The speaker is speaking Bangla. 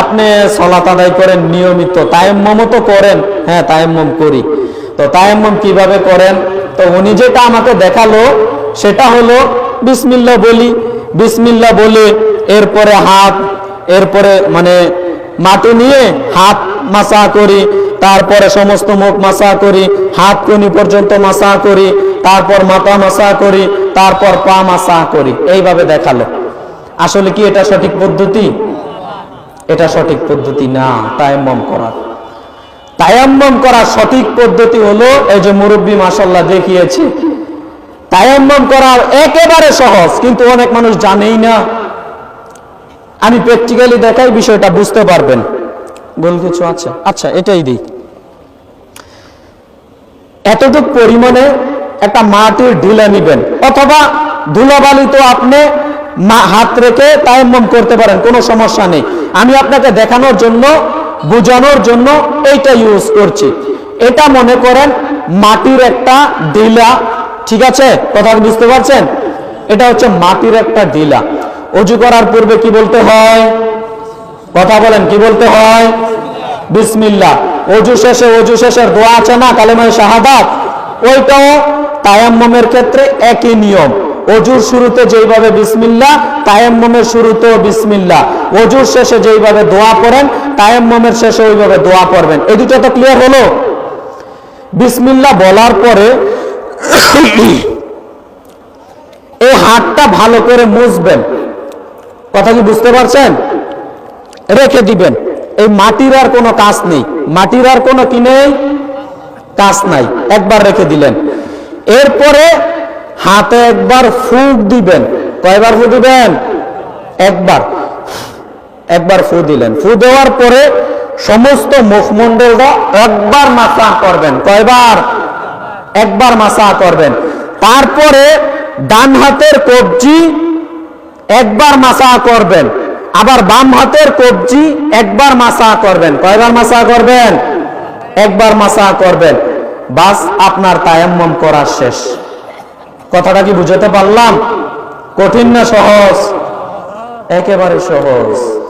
আপনি সলাত আদায় করেন নিয়মিত তায়াম্মম তো করেন হ্যাঁ তায়াম্মম করি। তো তায়াম্মম কীভাবে করেন? তো উনি যেটা আমাকে দেখাল, সেটা হলো বিসমিল্লা বলি। বিসমিল্লা বলে এরপরে হাত, এরপরে মানে মাটি নিয়ে হাত মাসা করি, তারপরে সমস্ত মুখ মাসা করি, হাত কনি পর্যন্ত মাসা করি, তারপর মাথা মাসা করি, তারপর পা মাসা করি। এইভাবে দেখাল। আসলে কি এটা সঠিক পদ্ধতি? এটা সঠিক পদ্ধতি না, তায়াম্মম করার তায়াম্মম করার সঠিক পদ্ধতি হলো, এই যে মুরব্বী মাসাল্লাহ দেখিয়েছে, তায়াম্মম করার একেবারে সহজ, কিন্তু অনেক মানুষ জানেই না। আমি প্র্যাকটিক্যালি দেখাই বিষয়টা, বুঝতে পারবেন। বল কিছু আছে? আচ্ছা এটাই দিই। এতটুক পরিমাণে একটা মাটির ঢিলা নিবেন অথবা ধুলাবালি তো আপনি হাত রেখে তায়াম্মম করতে পারেন, কোনো সমস্যা নেই। আমি আপনাকে দেখানোর জন্য, বোঝানোর জন্য এইটা ইউজ করছি। এটা মনে করেন মাটির একটা ডিলা, ঠিক আছে? কথা বুঝতে পারছেন? এটা হচ্ছে মাটির একটা ডিলা। অজু করার পূর্বে কি বলতে হয়? কথা বলেন, কি বলতে হয়? বিসমিল্লাহ। অজু শেষে, অজু শেষের দোয়া আছে না, কালেমায় শাহাদাত? ওইটাও তায়াম্মমের ক্ষেত্রে একই নিয়ম। অজুর শুরুতে যেইভাবে বিসমিল্লাহ, তায়াম্মমের শুরুতেও বিসমিল্লা অজুর শেষে যেইভাবে দোয়া পড়েন, তায়াম্মমের শেষে ওইভাবে দোয়া পড়বেন। এই দুটো তো ক্লিয়ার হলো? বিসমিল্লাহ বলার পরে এই হাতটা ভালো করে মুছবেন। কথা কি বুঝতে পারছেন? রেখে দিবেন। এই মাটির আর কোনো কাজ নেই। মাটির আর কোনো কি নেই? কাজ নাই। একবার রেখে দিলেন। এরপরে হাতে একবার ফুক দিবেন। কয়বার ফু দিবেন? একবার। একবার ফু দিলেন। ফু দেওয়ার পরে সমস্ত মুখমণ্ডলটা একবার মাসা করবেন। কয়বার? একবার মাসা করবেন। তারপরে ডান হাতের কবজি একবার মাসা করবেন। আবার বাম হাতের কবজি একবার মাসা করবেন। কয়বার মাসা করবেন? একবার মাসা করবেন। বাস আপনার তায়াম্মম করা শেষ। কথাটা কি বুঝাতে পারলাম? কঠিন না সহজ? একেবারে সহজ।